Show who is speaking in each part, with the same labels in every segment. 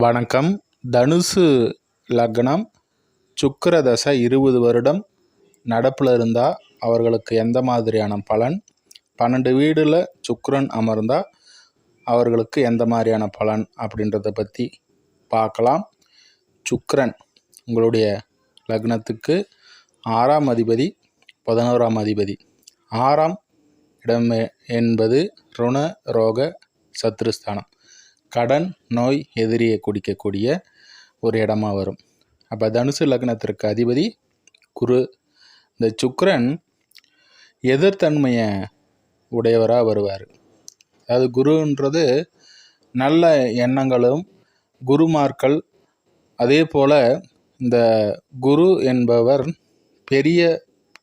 Speaker 1: வணக்கம். தனுசு லக்னம் சுக்கிர தசை இருபது வருடம். நடப்பில் இருந்தால் அவர்களுக்கு எந்த மாதிரியான பலன்? பன்னெண்டு வீடில் சுக்கரன் அமர்ந்தால் அவர்களுக்கு எந்த மாதிரியான பலன் அப்படின்றத பற்றி பார்க்கலாம். சுக்கரன் உங்களுடைய லக்னத்துக்கு ஆறாம் அதிபதி பதினோராம் அதிபதி. ஆறாம் இடம் என்பது ருண ரோக சத்ருஸ்தானம். கடன் நோய் எதிரியை குடிக்கக்கூடிய ஒரு இடமா வரும். அப்போ தனுசு லக்னத்திற்கு அதிபதி குரு. இந்த சுக்கரன் எதிர்த்தன்மையை உடையவராக வருவார். அதாவது குருன்றது நல்ல எண்ணங்களும் குருமார்கள். அதே போல் இந்த குரு என்பவர் பெரிய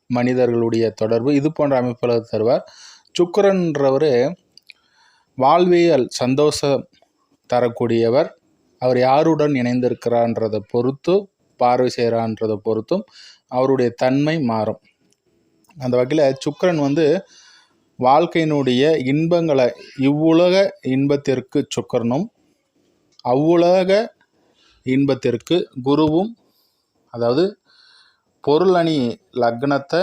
Speaker 1: மனிதர்களுடைய தொடர்பு. இது போன்ற அமைப்புகளை தருவார். சுக்கரன்றவர் வாழ்வியல் சந்தோஷம் தரக்கூடியவர். அவர் யாருடன் இணைந்திருக்கிறான்றதை பொறுத்து பார்வை செய்கிறான்றதை பொறுத்தும் அவருடைய தன்மை மாறும். அந்த வகையில் சுக்கரன் வந்து வாழ்க்கையினுடைய இன்பங்களை இவ்வுலக இன்பத்திற்கு சுக்கரனும் அவ்வுலக இன்பத்திற்கு குருவும் அதாவது பொருளணி லக்னத்தை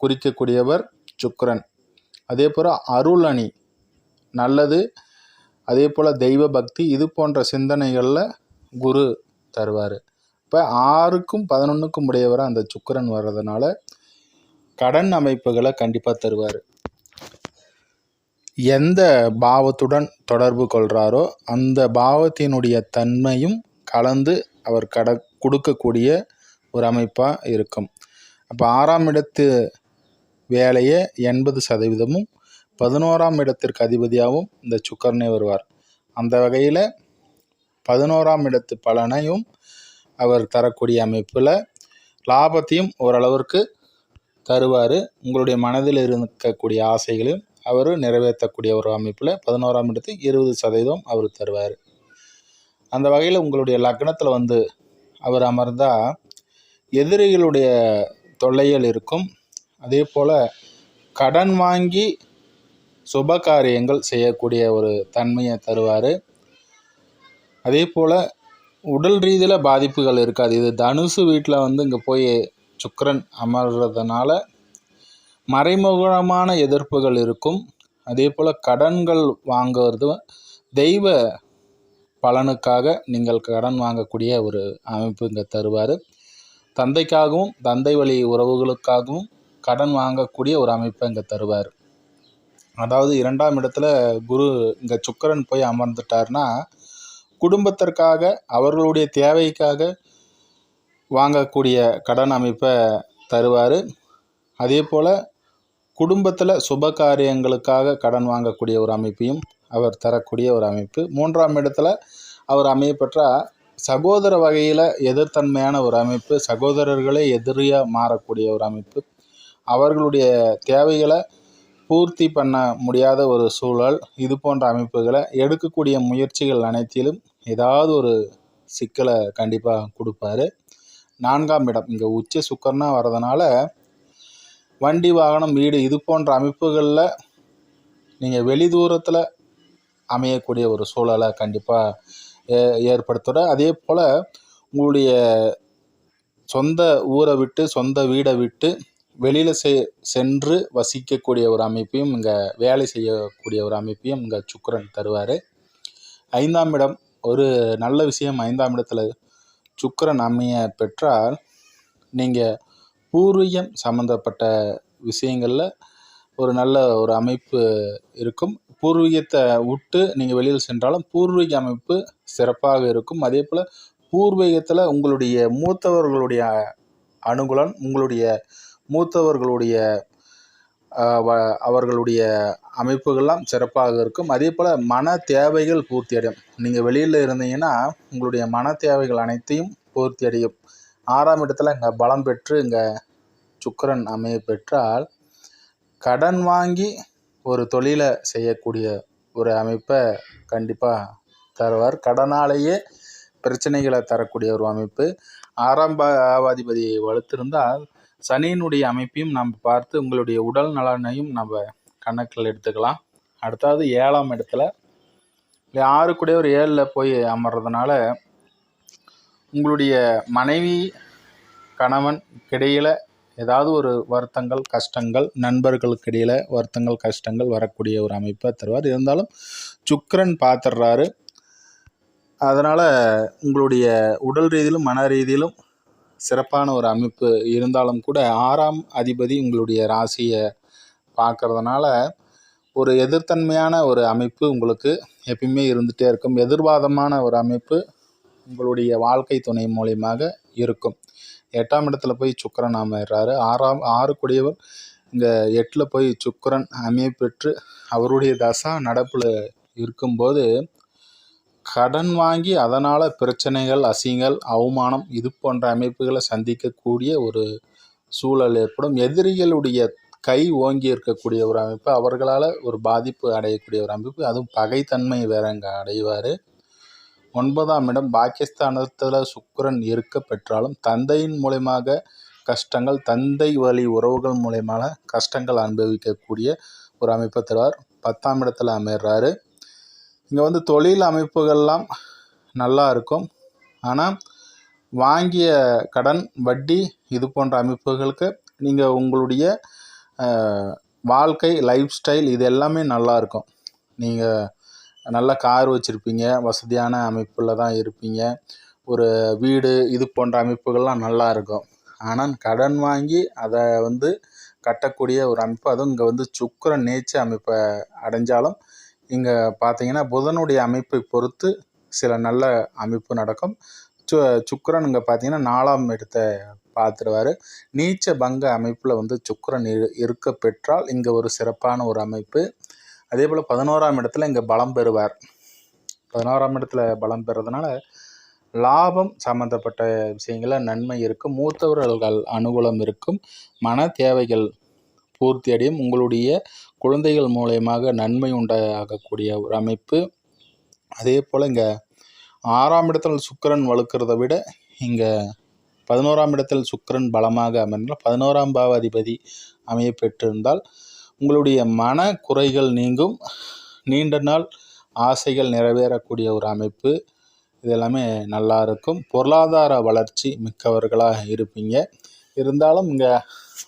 Speaker 1: குறிக்கக்கூடியவர் சுக்கரன். அதே போல் அருள் அணி நல்லது அதே போல் தெய்வ பக்தி இது போன்ற சிந்தனைகளில் குரு தருவார். இப்போ ஆறுக்கும் பதினொன்றுக்கும் உடையவராக அந்த சுக்கரன் வர்றதுனால கடன் அமைப்புகளை கண்டிப்பாக தருவார். எந்த பாவத்துடன் தொடர்பு கொள்கிறாரோ அந்த பாவத்தினுடைய தன்மையும் கலந்து அவர் கட கொடுக்கக்கூடிய ஒரு அமைப்பாக இருக்கும். அப்போ ஆறாம் இடத்து வேலையை எண்பது சதவீதமும் பதினோராம் இடத்திற்கு அதிபதியாகவும் இந்த சுக்கரனே வருவார். அந்த வகையில் பதினோராம் இடத்து பலனையும் அவர் தரக்கூடிய அமைப்பில் லாபத்தையும் ஓரளவிற்கு தருவார். உங்களுடைய மனதில் இருக்கக்கூடிய ஆசைகளையும் அவர் நிறைவேற்றக்கூடிய ஒரு அமைப்பில் பதினோராம் இடத்துக்கு இருபது சதவீதம் அவர் தருவார். அந்த வகையில் உங்களுடைய லக்னத்தில் வந்து அவர் அமர்ந்தால் எதிரிகளுடைய தொல்லைகள் இருக்கும். அதே போல் கடன் வாங்கி சுப காரியங்கள் செய்யக்கூடிய ஒரு தன்மையை தருவார். அதே போல் உடல் ரீதியில் பாதிப்புகள் இருக்காது. இது தனுசு வீட்டில் வந்து இங்கே போய் சுக்கரன் அமர்றதுனால மறைமுகமான எதிர்ப்புகள் இருக்கும். அதே போல் கடன்கள் வாங்குறது தெய்வ பலனுக்காக நீங்கள் கடன் வாங்கக்கூடிய ஒரு அமைப்பு இங்கே தருவார். தந்தைக்காகவும் தந்தை வழி உறவுகளுக்காகவும் கடன் வாங்கக்கூடிய ஒரு அமைப்பை இங்கே தருவார். அதாவது இரண்டாம் இடத்துல குரு இங்கே சுக்கரன் போய் அமர்ந்துட்டார்னா குடும்பத்திற்காக அவர்களுடைய தேவைக்காக வாங்கக்கூடிய கடன் அமைப்பை தருவார். அதே போல் குடும்பத்தில் சுப காரியங்களுக்காக கடன் வாங்கக்கூடிய ஒரு அமைப்பையும் அவர் தரக்கூடிய ஒரு அமைப்பு. மூன்றாம் இடத்துல அவர் அமையப்பெற்ற சகோதர வகையில் எதிர்த்தன்மையான ஒரு அமைப்பு சகோதரர்களே எதிரியாக மாறக்கூடிய ஒரு அமைப்பு. அவர்களுடைய தேவைகளை பூர்த்தி பண்ண முடியாத ஒரு சூழல் இது போன்ற அமைப்புகளை எடுக்கக்கூடிய முயற்சிகள் அனைத்திலும் ஏதாவது ஒரு சிக்கலை கண்டிப்பாக கொடுப்பாரு. நான்காம் இடம் இங்கே உச்ச சுக்கரனாக வர்றதுனால வண்டி வாகனம் வீடு இது போன்ற அமைப்புகளில் நீங்கள் வெளி தூரத்தில் அமையக்கூடிய ஒரு சூழலை கண்டிப்பாக ஏ ஏற்படுத்துகிற அதே போல் உங்களுடைய சொந்த ஊரை விட்டு சொந்த வீடை விட்டு வெளியில் செ சென்று வசிக்கக்கூடிய ஒரு அமைப்பையும் இங்கே வேலை செய்யக்கூடிய ஒரு அமைப்பையும் இங்கே சுக்கரன் தருவார். ஐந்தாம் இடம் ஒரு நல்ல விஷயம் ஐந்தாம் இடத்துல சுக்கரன் அமைய பெற்றால் நீங்கள் பூர்வீகம் சம்மந்தப்பட்ட விஷயங்களில் ஒரு நல்ல ஒரு அமைப்பு இருக்கும். பூர்வீகத்தை விட்டு நீங்கள் வெளியில் சென்றாலும் பூர்வீக அமைப்பு சிறப்பாக இருக்கும். அதே போல் பூர்வீகத்தில் உங்களுடைய மூத்தவர்களுடைய அனுகூலம் உங்களுடைய மூத்தவர்களுடைய அவர்களுடைய அமைப்புகள்லாம் சிறப்பாக இருக்கும். அதே போல் மன தேவைகள் பூர்த்தி அடையும். நீங்கள் வெளியில் இருந்தீங்கன்னா உங்களுடைய மன தேவைகள் அனைத்தையும் பூர்த்தி அடையும். ஆறாம் இடத்துல இங்கே பலம் பெற்று இங்கே சுக்கரன் அமைய பெற்றால் கடன் வாங்கி ஒரு தொழிலை செய்யக்கூடிய ஒரு அமைப்பை கண்டிப்பாக தருவார். கடனாலேயே பிரச்சனைகளை தரக்கூடிய ஒரு அமைப்பு. ஆரம்ப ஆவாதிபதியை வலுத்திருந்தால் சனியினுடைய அமைப்பையும் நம்ம பார்த்து உங்களுடைய உடல் நலனையும் நம்ம கணக்கில் எடுத்துக்கலாம். அடுத்தது ஏழாம் இடத்துல இல்லை ஆறு கூட ஒரு ஏழில் போய் அமர்றதுனால உங்களுடைய மனைவி கணவன் இடையில் ஏதாவது ஒரு வருத்தங்கள் கஷ்டங்கள் நண்பர்களுக்கு இடையில் வருத்தங்கள் கஷ்டங்கள் வரக்கூடிய ஒரு அமைப்பை தருவார். இருந்தாலும் சுக்கரன் பார்த்துடுறாரு. அதனால் உங்களுடைய உடல் ரீதியிலும் மன ரீதியிலும் சிறப்பான ஒரு அமைப்பு இருந்தாலும் கூட ஆறாம் அதிபதி உங்களுடைய ராசியை பார்க்கறதுனால ஒரு எதிர்த்தன்மையான ஒரு அமைப்பு உங்களுக்கு எப்பயுமே இருந்துகிட்டே இருக்கும். எதிர்வாதமான ஒரு அமைப்பு உங்களுடைய வாழ்க்கை துணை மூலியமாக இருக்கும். எட்டாம் இடத்துல போய் சுக்கரன் அமைறாரு ஆறாம் ஆறு கூடியவர் இங்கே எட்டில் போய் சுக்கரன் அமைய பெற்று அவருடைய தசா நடப்பில் இருக்கும்போது கடன் வாங்கி அதனால் பிரச்சனைகள் அசிங்கள் அவமானம் இது போன்ற அமைப்புகளை சந்திக்கக்கூடிய ஒரு சூழல் ஏற்படும். எதிரிகளுடைய கை ஓங்கி இருக்கக்கூடிய ஒரு அமைப்பு அவர்களால் ஒரு பாதிப்பு அடையக்கூடிய ஒரு அமைப்பு. அதுவும் பகைத்தன்மை வேற அங்கே அடைவார். ஒன்பதாம் இடம் பாகிஸ்தானத்தில் சுக்கரன் இருக்க பெற்றாலும் தந்தையின் மூலயமாக கஷ்டங்கள் தந்தை வழி உறவுகள் மூலயமாக கஷ்டங்கள் அனுபவிக்கக்கூடிய ஒரு அமைப்பு தருவார். பத்தாம் இடத்துல அமைறாரு இங்கே வந்து தொழில் அமைப்புகள்லாம் நல்லா இருக்கும். ஆனால் வாங்கிய கடன் வட்டி இது போன்ற அமைப்புகளுக்கு நீங்கள் உங்களுடைய வாழ்க்கை லைஃப் ஸ்டைல் இது எல்லாமே நல்லாயிருக்கும் நீங்கள் நல்ல கார் வச்சுருப்பீங்க வசதியான அமைப்பில் தான் இருப்பீங்க. ஒரு வீடு இது போன்ற அமைப்புகள்லாம் நல்லா இருக்கும். ஆனால் கடன் வாங்கி அதை வந்து கட்டக்கூடிய ஒரு அமைப்பு அதுவும் இங்கே வந்து சுக்கிரன் நேச்சு அமைப்பை அடைஞ்சாலும் இங்கே பார்த்தீங்கன்னா புதனுடைய அமைப்பை பொறுத்து சில நல்ல அமைப்பு நடக்கும். சு சுக்கரன் இங்கே பார்த்தீங்கன்னா நாலாம் இடத்தை பார்த்துருவாரு நீச்ச பங்க அமைப்பில் வந்து சுக்கரன் இரு இருக்க பெற்றால் இங்கே ஒரு சிறப்பான ஒரு அமைப்பு. அதே போல் பதினோராம் இடத்துல இங்கே பலம் பெறுவார். பதினோராம் இடத்துல பலம் பெறதுனால லாபம் சம்மந்தப்பட்ட விஷயங்களில் நன்மை இருக்கும். மூத்தவர்கள் அனுகூலம் இருக்கும். மன தேவைகள் பூர்த்தி அடையும். உங்களுடைய குழந்தைகள் மூலயமாக நன்மை உண்டாகக்கூடிய ஒரு அமைப்பு. அதே போல் இங்கே ஆறாம் இடத்தில் சுக்கிரன் வலுக்கிறத விட இங்கே பதினோராம் இடத்தில் சுக்கிரன் பலமாக அமர்ந்தால் பதினோராம் பாவாதிபதி அமைய பெற்றிருந்தால் உங்களுடைய மன குறைகள் நீங்கும். நீண்ட நாள் ஆசைகள் நிறைவேறக்கூடிய ஒரு அமைப்பு. இது எல்லாமே நல்லா இருக்கும். பொருளாதார வளர்ச்சி மிக்கவர்களாக இருப்பீங்க. இருந்தாலும் இங்கே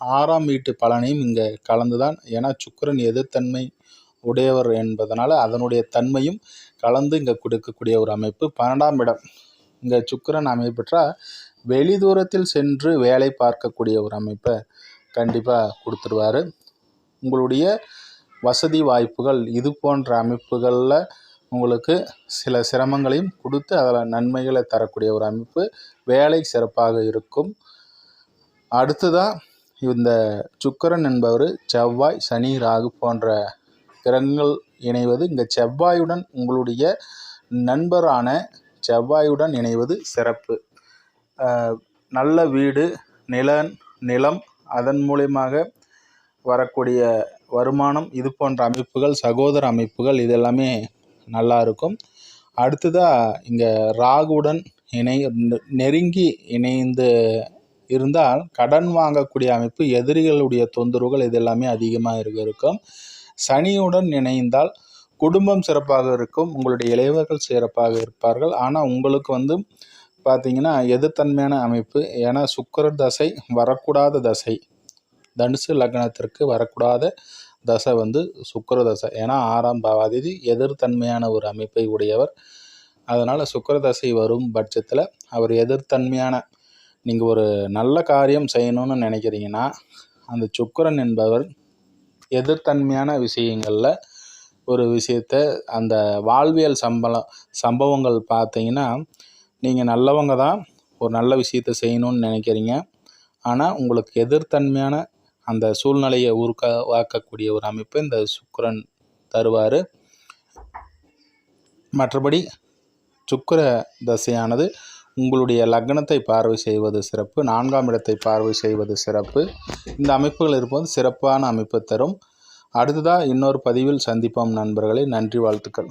Speaker 1: ஆறாம் வீட்டு பலனையும் இங்கே கலந்து தான் ஏன்னா சுக்கிரன் எதிர்த்தன்மை உடையவர் என்பதனால் அதனுடைய தன்மையும் கலந்து இங்கே கொடுக்கக்கூடிய ஒரு அமைப்பு. பன்னெண்டாம் இடம். இங்கே சுக்கிரன் அமைப்பெற்றால் வெளி தூரத்தில் சென்று வேலை பார்க்கக்கூடிய ஒரு அமைப்பை கண்டிப்பாக கொடுத்துருவாரு. உங்களுடைய வசதி வாய்ப்புகள் இது போன்ற அமைப்புகளில் உங்களுக்கு சில சிரமங்களையும் கொடுத்து அதில் நன்மைகளை தரக்கூடிய ஒரு அமைப்பு. வேலை சிறப்பாக இருக்கும். அடுத்ததாக இந்த சுக்கிரன் என்பவர் செவ்வாய் சனி ராகு போன்ற கிரகங்கள் இணைவது இங்கே செவ்வாயுடன் உங்களுடைய நண்பரான செவ்வாயுடன் இணைவது சிறப்பு. நல்ல வீடு நிலன் நிலம் அதன் மூலியமாக வரக்கூடிய வருமானம் இது போன்ற அமைப்புகள் சகோதர அமைப்புகள் இதெல்லாமே நல்லா இருக்கும். அடுத்ததாக இங்கே ராகுடன் இணை நெருங்கி இணைந்து இருந்தால் கடன் வாங்கக்கூடிய அமைப்பு எதிரிகளுடைய தொந்தரவுகள் இது எல்லாமே அதிகமாக இருக்க இருக்கும். சனியுடன் இணைந்தால் குடும்பம் சிறப்பாக இருக்கும் உங்களுடைய இளையவர்கள் சிறப்பாக இருப்பார்கள். ஆனால் உங்களுக்கு வந்து பார்த்தீங்கன்னா எதிர்த்தன்மையான அமைப்பு. ஏன்னா சுக்கர தசை வரக்கூடாத தசை. தனுசு லக்னத்திற்கு வரக்கூடாத தசை வந்து சுக்கர தசை. ஏன்னா ஆறாம் பாவாதிதி எதிர்த்தன்மையான ஒரு அமைப்பை உடையவர். அதனால் சுக்கர தசை வரும் பட்சத்தில் அவர் எதிர்த்தன்மையான நீங்கள் ஒரு நல்ல காரியம் செய்யணும்னு நினைக்கிறீங்கன்னா அந்த சுக்கரன் என்பவர் எதிர்த்தன்மையான விஷயங்களில் ஒரு விஷயத்த அந்த வாழ்வியல் சம்பளம் சம்பவங்கள் பார்த்தீங்கன்னா நீங்கள் நல்லவங்க தான் ஒரு நல்ல விஷயத்த செய்யணும்னு நினைக்கிறீங்க. ஆனால் உங்களுக்கு எதிர்த்தன்மையான அந்த சூழ்நிலையை உருவாக்கக்கூடிய ஒரு அமைப்பு இந்த சுக்கிரன் தருவார். மற்றபடி சுக்கர தசையானது உங்களுடைய லக்னத்தை பார்வை செய்வது சிறப்பு நான்காம் இடத்தை பார்வை செய்வது சிறப்பு. இந்த அமைப்புகள் இருப்பது சிறப்பான அமைப்பு தரும். அடுத்ததாக இன்னொரு பதிவில் சந்திப்போம் நண்பர்களே. நன்றி வாழ்த்துக்கள்.